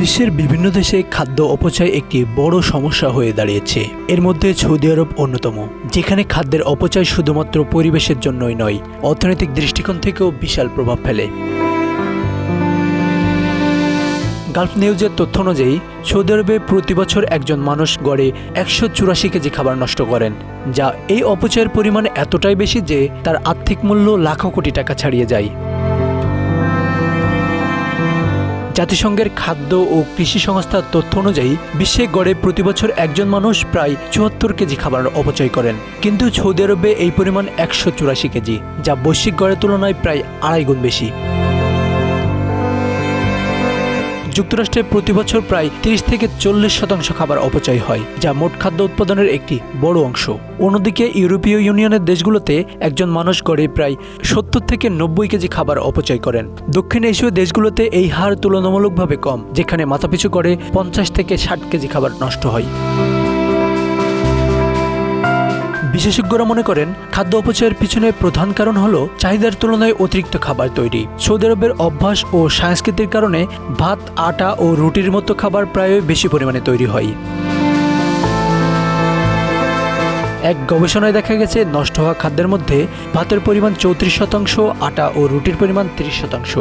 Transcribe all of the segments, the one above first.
বিশ্বের বিভিন্ন দেশে খাদ্য অপচয় একটি বড় সমস্যা হয়ে দাঁড়িয়েছে। এর মধ্যে সৌদি আরব অন্যতম, যেখানে খাদ্যের অপচয় শুধুমাত্র পরিবেশের জন্যই নয়, অর্থনৈতিক দৃষ্টিকোণ থেকেও বিশাল প্রভাব ফেলে। গালফ নিউজের তথ্য অনুযায়ী, সৌদি আরবে প্রতি বছর একজন মানুষ গড়ে একশো চুরাশি কেজি খাবার নষ্ট করেন, যা এই অপচয়ের পরিমাণ এতটাই বেশি যে তার আর্থিক মূল্য লাখো কোটি টাকা ছাড়িয়ে যায়। জাতিসংঘের খাদ্য ও কৃষি সংস্থার তথ্য অনুযায়ী, বিশ্বে গড়ে প্রতি বছর একজন মানুষ প্রায় চুয়াত্তর কেজি খাবার অপচয় করেন। কিন্তু সৌদি আরবে এই পরিমাণ একশো চুরাশি কেজি, যা বৈশ্বিক গড়ের তুলনায় প্রায় আড়াই গুণ বেশি। যুক্তরাষ্ট্রে প্রতি বছর প্রায় তিরিশ থেকে চল্লিশ শতাংশ খাবার অপচয় হয়, যা মোট খাদ্য উৎপাদনের একটি বড় অংশ। অন্যদিকে, ইউরোপীয় ইউনিয়নের দেশগুলোতে একজন মানুষ গড়ে প্রায় সত্তর থেকে নব্বই কেজি খাবার অপচয় করেন। দক্ষিণ এশীয় দেশগুলোতে এই হার তুলনামূলকভাবে কম, যেখানে মাথাপিছু করে পঞ্চাশ থেকে ষাট কেজি খাবার নষ্ট হয়। বিশেষজ্ঞরা মনে করেন, খাদ্য অপচয়ের পিছনে প্রধান কারণ হলো চাহিদার তুলনায় অতিরিক্ত খাবার তৈরি। সৌদি আরবের অভ্যাস ও সংস্কৃতির কারণে ভাত, আটা ও রুটির মতো খাবার প্রায় বেশি পরিমাণে তৈরি হয়। এক গবেষণায় দেখা গেছে, নষ্ট হওয়া খাদ্যের মধ্যে ভাতের পরিমাণ চৌত্রিশ শতাংশ, আটা ও রুটির পরিমাণ তিরিশ শতাংশ।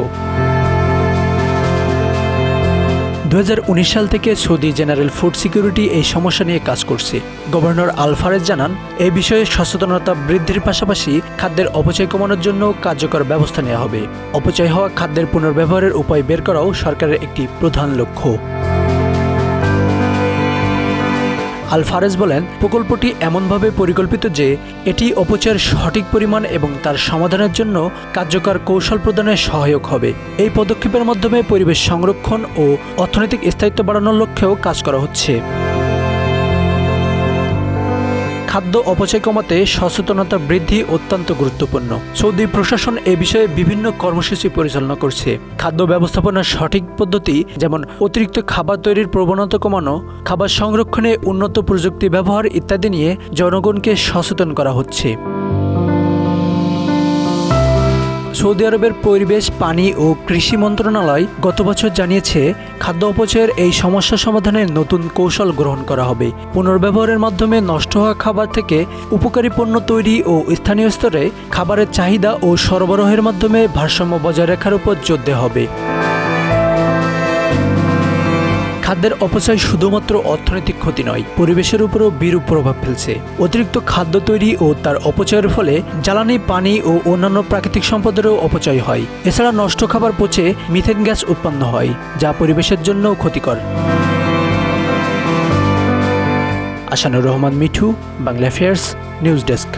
দু হাজার উনিশ সাল থেকে সৌদি জেনারেল ফুড সিকিউরিটি এই সমস্যা নিয়ে কাজ করছে। গভর্নর আলফারেজ জানান এই বিষয়ে সচেতনতা বৃদ্ধির পাশাপাশি খাদ্যের অপচয় কমানোর জন্য কার্যকর ব্যবস্থা নেওয়া হবে। অপচয় হওয়া খাদ্যের পুনর্ব্যবহারের উপায় বের করাও সরকারের একটি প্রধান লক্ষ্য। আল ফারেজ বলেন, প্রকল্পটি এমনভাবে পরিকল্পিত যে এটি অপচয়ের সঠিক পরিমাণ এবং তার সমাধানের জন্য কার্যকর কৌশল প্রদানে সহায়ক হবে। এই পদক্ষেপের মাধ্যমে পরিবেশ সংরক্ষণ ও অর্থনৈতিক স্থায়িত্ব বাড়ানোর লক্ষ্যেও কাজ করা হচ্ছে। খাদ্য অপচয় কমাতে সচেতনতা বৃদ্ধি অত্যন্ত গুরুত্বপূর্ণ। সৌদি প্রশাসন এ বিষয়ে বিভিন্ন কর্মসূচি পরিচালনা করছে। খাদ্য ব্যবস্থাপনার সঠিক পদ্ধতি যেমন অতিরিক্ত খাবার তৈরির প্রবণতা কমানো, খাবার সংরক্ষণে উন্নত প্রযুক্তি ব্যবহার ইত্যাদি নিয়ে জনগণকে সচেতন করা হচ্ছে। সৌদি আরবের পরিবেশ, পানি ও কৃষি মন্ত্রণালয় গত বছর জানিয়েছে, খাদ্য অপচয়ের এই সমস্যা সমাধানের নতুন কৌশল গ্রহণ করা হবে। পুনর্ব্যবহারের মাধ্যমে নষ্ট হওয়া খাবার থেকে উপকারী পণ্য তৈরি ও স্থানীয় স্তরে খাবারের চাহিদা ও সরবরাহের মাধ্যমে ভারসাম্য বজায় রাখার উপর জোর দেওয়া হবে। খাদ্যের অপচয় শুধুমাত্র অর্থনৈতিক ক্ষতি নয়, পরিবেশের উপরও বিরূপ প্রভাব ফেলছে। অতিরিক্ত খাদ্য তৈরি ও তার অপচয়ের ফলে জ্বালানি, পানি ও অন্যান্য প্রাকৃতিক সম্পদেরও অপচয় হয়। এছাড়া নষ্ট খাবার পচে মিথেন গ্যাস উৎপন্ন হয়, যা পরিবেশের জন্যও ক্ষতিকর। Asanur Rahman, Mithu, Bangla affairs news desk